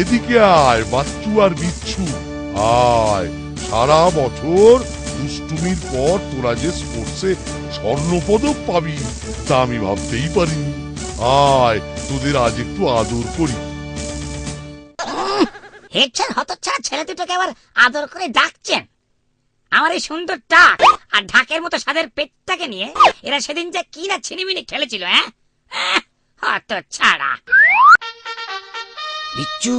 এদিকে আয়, বাচ্চু আর বিচ্ছু। আয়, সারা বছর দুষ্টুমির পর তোরা যে স্পোর্টসে স্বর্ণপদক পাবি, তা আমি ভাবতেই পারিনি। আয়, তোদের আজ একটু আদর করি। হেড স্যার হতচ্ছাড়া ছেলে দুটোকে আবার আদর করে ডাকছেন। আমার এই সুন্দর টাক আর ঢাকের মতো সাদের পেটটাকে নিয়ে, এরা সেদিন যে কি না ছিনিমিনি খেলেছিল হ্যাঁ হতচ্ছাড়া। বিচ্ছু,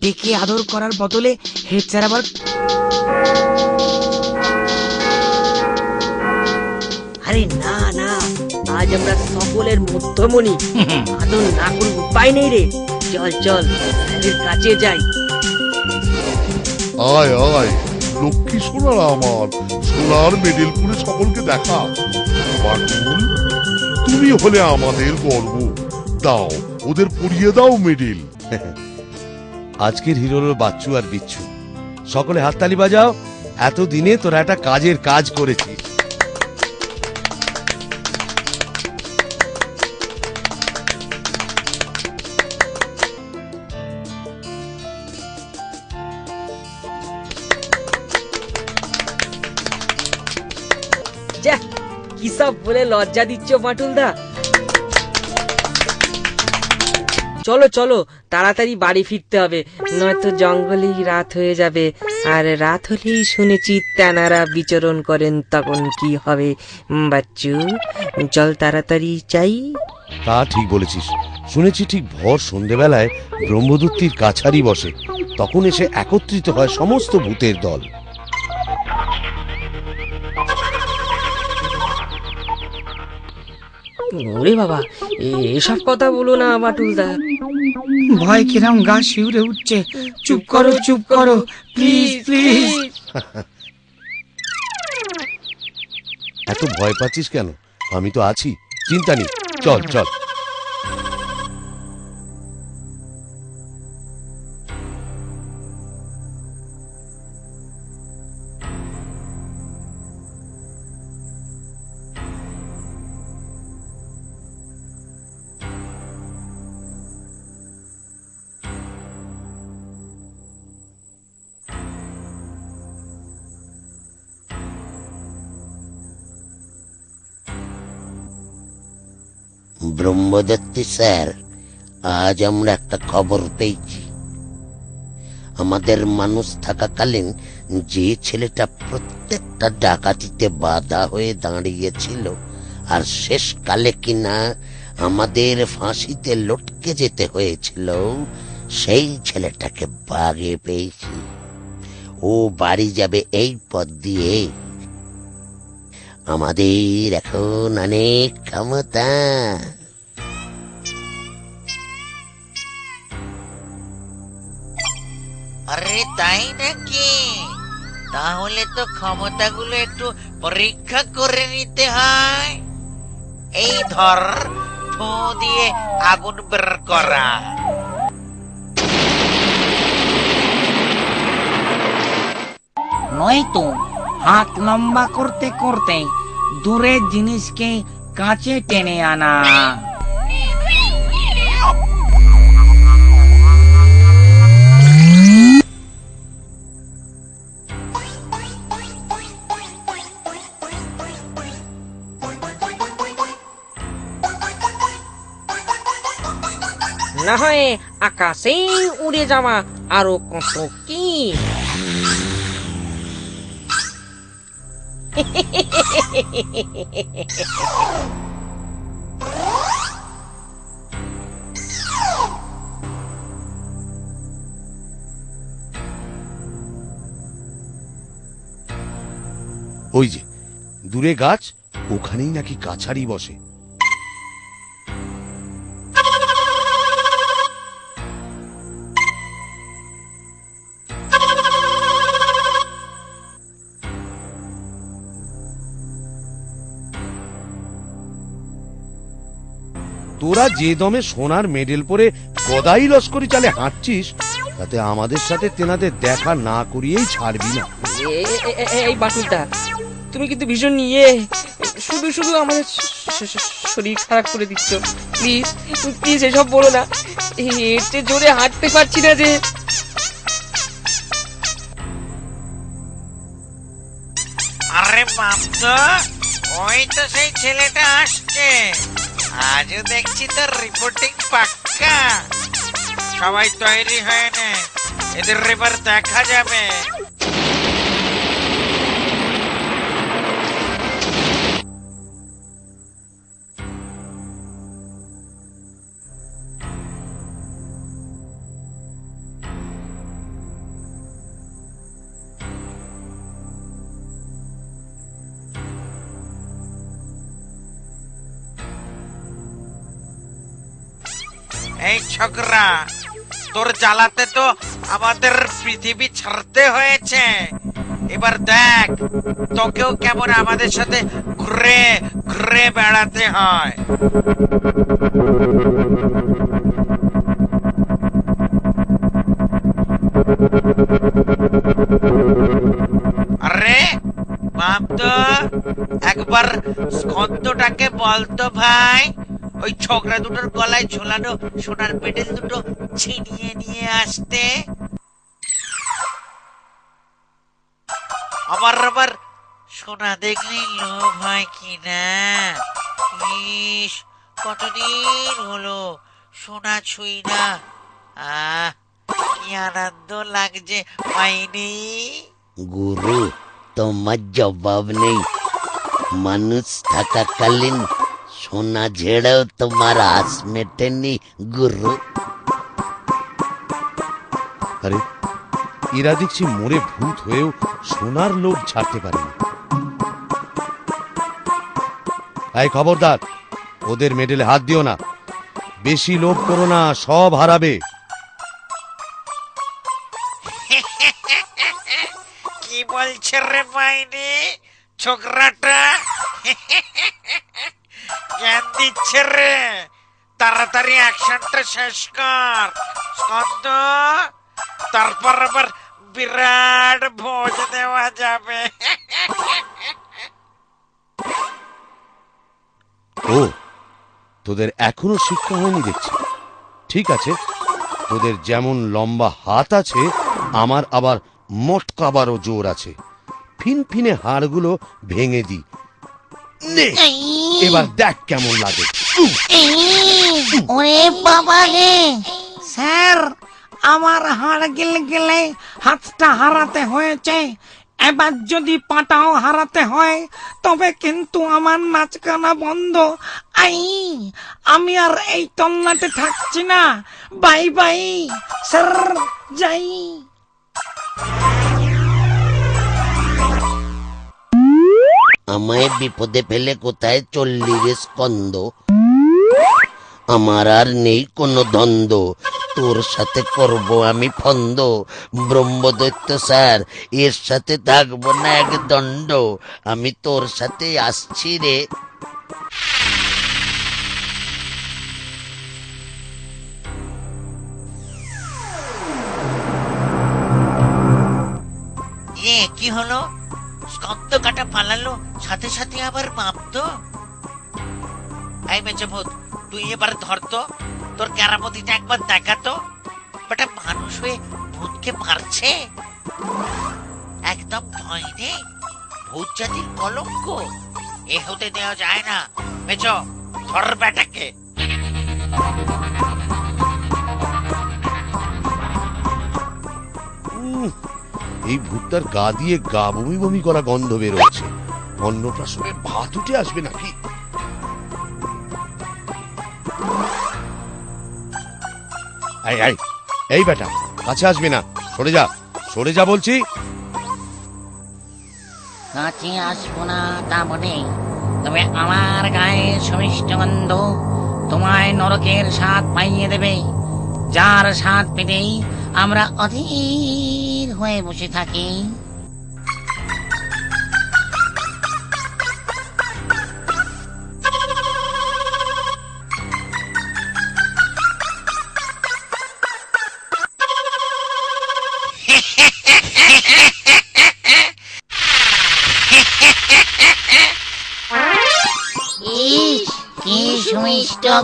ডেকে আদর করার বদলে হেড আবার আরে না না, আজ আমরা সকলের মধ্যমণি। আদর না করে উপায় নেই রে। চল চল কাছে যাই। আয় আয়, লক্ষ্মী সোনারা আমার, সোনার মেডেল করে সকলকে দেখা। বাটুল তুমি হলে আমাদের গর্ব। দাও, ওদের পরিয়ে দাও মেডেল। আজকের হিরো হলো বাচ্চু আর বিচ্ছু। সকলে হাততালি বাজাও, এতদিনে তোরা একটা কাজের কাজ করেছিস। যা, কি সব বলে লজ্জা দিচ্ছ বাটুলদা চলো চলো, তাড়াতাড়ি বাড়ি ফিরতে হবে। নয়তো জঙ্গলেই রাত হয়ে যাবে। আর রাত হলেই শুনেছি তেনারা বিচরণ করেন, তখন কি হবে? বাচ্চু, চল তাড়াতাড়ি চাই তা ঠিক বলেছিস। শুনেছি ঠিক ভর সন্ধেবেলায় ব্রহ্মদূতির কাছারি বসে। তখন এসে একত্রিত হয় সমস্ত ভূতের দল। ওরে বাবা এ- এসব কথা বলো না বাটুলদা। ভয় কিরম গা শিউরে উঠছে। চুপ করো চুপ করো। প্লিজ প্লিজ এত ভয় পাচ্ছিস কেন? আমি তো আছি। চিন্তা নেই। চল চল। ব্রহ্মদত্তি স্যার, আজ আমরা একটা খবর পেয়েছি। আমাদের মানুষ থাকাকালীন যে ছেলেটা প্রত্যেকটা ডাকাতিতে বাধা হয়ে দাঁড়িয়েছিল, আর শেষকালে কিনা আমাদের ফাঁসিতে লটকে যেতে হয়েছিল, সেই ছেলেটাকে বাগে পেয়েছি। ও বাড়ি যাবে এই পথ দিয়ে। আমাদের এখন অনেক ক্ষমতা। আরে তাই নাকি? তাহলে তো ক্ষমতাগুলো একটু পরীক্ষা করে নিতে হয়। এই ধর দিয়ে আগুন বের করা। নয়তো হাত লম্বা করতে করতে দূরের জিনিসকে কাছে টেনে আনা। না হয় আকাশেই উড়ে যাওয়া আরও কত কি? ওই যে, দূরে গাছ, ওখানেই নাকি কাছারি বসে। তোরা যে দমে সোনার মেডেল পরে গদাই লস্করি চালে হাঁটছিস তাতে আমাদের সাথে তেনাদের দেখা না করিয়েই ছাড়বি না। এই বাটুলটা তুমি কিন্তু ভীষণ ইয়ে শুধু শুধু আমাদের শরীর খারাপ করে দিচ্ছ। প্লিজ প্লিজ এসব বলো না। চেয়ে জোরে হাঁটতে পারছি না যে। আরে মামদো ওই তো সেই ছেলেটা আসছে। আজও দেখছি তো রিপোর্টিং পাক্কা। সবাই তৈরি হয়ে নে। এদের এবার দেখা যাবে। ছোকরা তোর জ্বালাতে তো আমাদের পৃথিবী ছাড়তে হয়েছে। এবার দেখ, তোকেও কেমন আমাদের সাথে ঘুরে ঘুরে বেড়াতে হয়। আরে মামতো একবার স্কন্দটাকে বলতো ভাই। ওই ছোকরা দুটোর গলায় ঝোলানো সোনার পেডেল দুটো ছিনিয়ে নিয়ে আসতে। আমার আবার সোনা দেখলেই লোভ হয় কিনা? ইস, কতদিন হলো সোনা ছুঁই না? আহ, কি আনন্দ লাগছে পাইনি গুরু, তোমার জবাব নেই। মানুষ থাকাকালীন সোনা ঝেড়েও তোমার আস মেটেনি গুরু। আরে এরা দেখছি মরে ভূত হয়েও সোনার লোভ ছাড়তে পারেনি। এই খবরদার ওদের মেডেলে হাত দিও না। বেশি লোভ করো না সব হারাবে। কি বলছে রে মাইনি ছোকরাটা? জ্ঞান রে তাড়াতাড়ি অ্যাকশনটা শেষ কর। স্কন্দ তারপর আবার বিরাট ভোজ দেওয়া যাবে। ও, তোদের এখনও শিক্ষা হয়নি দেখছি। ঠিক আছে, তোদের যেমন লম্বা হাত আছে, আমার আবার মটকাবারও জোর আছে। ফিনফিনে হাড়গুলো ভেঙে দি নে। এবার দেখ কেমন লাগে। ওরে বাবা রে। স্যার আমার হাড় গেলে গেলে হাতটা হারাতে হয়েছে। এবার যদি পাটাও হারাতে হয় তবে কিন্তু আমার নাচগানা বন্ধ। আই আমি আর এই তল্লাটে থাকছি না। বাই বাই স্যার যাই। আমায় বিপদে ফেলে কোথায় চললি রে স্কন্দ? আমার আর নেই কোনো দ্বন্দ্ব। তোর সাথে করব আমি ফন্দ। ব্রহ্মদৈত্য স্যার, এর সাথে থাকব না এক দণ্ড। আমি তোর সাথে আসছি রে। কি হলো? স্কন্দ কাটা পালালো সাথে সাথে আবার মাপতো। এই মেচে ভূত তুই এবার ধরতো তোর কেরামতিটা একবার দেখাতো বেটা মানুষ হয়ে ভূতকে মারছে। একদম ভয় নেই ভূত জাতির কলঙ্ক। এ হতে দেওয়া যায় না। মেচ ধর বেটাকে। উম, এই ভুট্টার গা দিয়ে গা বমি বমি করা গন্ধ বেরোচ্ছে। অন্নপ্রাশনে ভাত উঠে আসবে নাকি? এই বেটা, কাছে আসবে না, সরে যা সরে যা বলছি। কাছে আসব না তা বটে, তবে আমার গায়ে সমিষ্ট গন্ধ তোমায় নরকের স্বাদ পাইয়ে দেবে, যার স্বাদ পেতেই আমরা অধীর হয়ে বসে থাকি।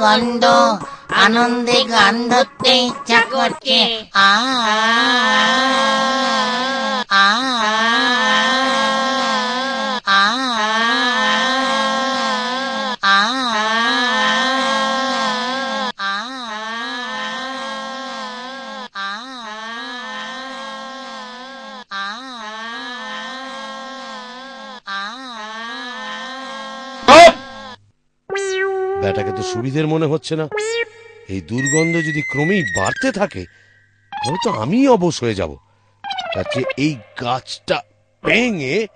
গন্ধ। আনন্দে গান ধরতে ইচ্ছা করছে আ আ তো সুবিধের মনে হচ্ছে না এই দুর্গন্ধ যদি ক্রমেই বাড়তে থাকে তবে তো আমি অবশ হয়ে যাব। তার এই গাছটা ভেঙে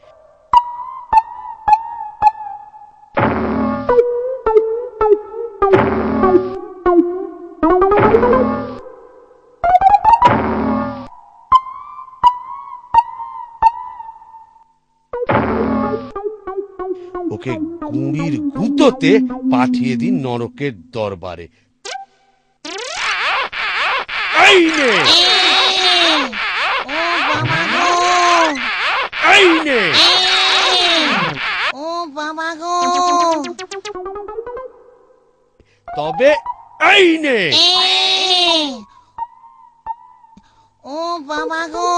ওকে গুঁড়ির গুঁতোতে পাঠিয়ে দিন নরকের দরবারে। এই নে ও বাবা গো। এই নে ও বাবা গো। তবে এই নে ও বাবা গো।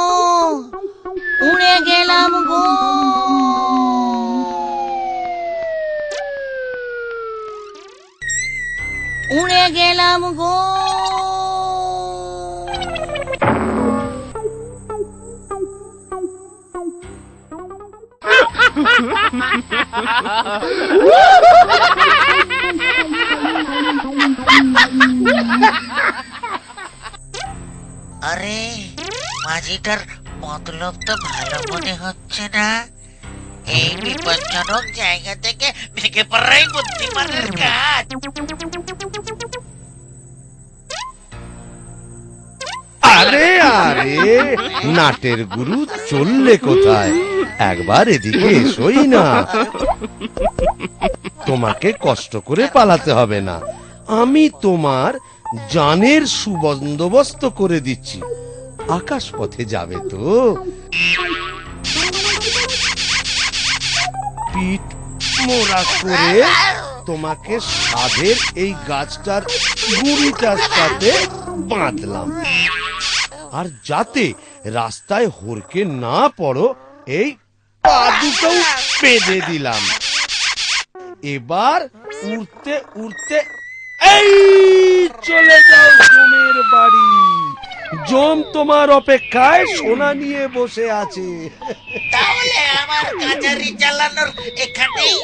উড়ে গেলাম গো। উড়ে গেলাম গো। আরে, মাঝিটার মতলব তো ভালো মনে হচ্ছে না। এই বিপজ্জনক জায়গা থেকে ভেঙে পড়াই বুদ্ধিমানের কাজ। আরে আরে, নাটের গুরু চললে কোথায়? একবার এদিকে এসোই না। তোমাকে কষ্ট করে পালাতে হবে না। আমি তোমার জানের সুবন্দোবস্ত করে দিচ্ছি। আকাশ পথে যাবে তো। পিঠ মোড়া করে তোমাকে সাধের এই গাছটার গুড়িটার সাথে বাঁধলাম। আর যাতে রাস্তায় হরকে না পড়ো, এই পা বেঁধে দিলাম। এবার উড়তে উড়তে এই চলে যাও জমের বাড়ি। জম তোমার অপেক্ষায় সোনা নিয়ে বসে আছে। তাহলে আমার কাজারি চালানোর এখানেই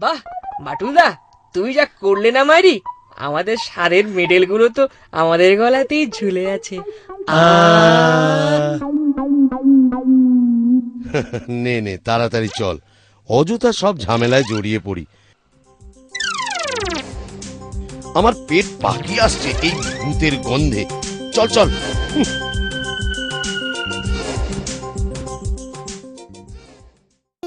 বাবা বাটুলদা তুমি যা করলে না মারি আমাদের সারের মেডেলগুলো তো আমাদের গলাতেই ঝুলে আছে। নে নে, তাড়াতাড়ি চল। অযথা সব ঝামেলায় জড়িয়ে পড়ি। আমার পেট পাকি আসছে এই ভূতের গন্ধে। চল চল।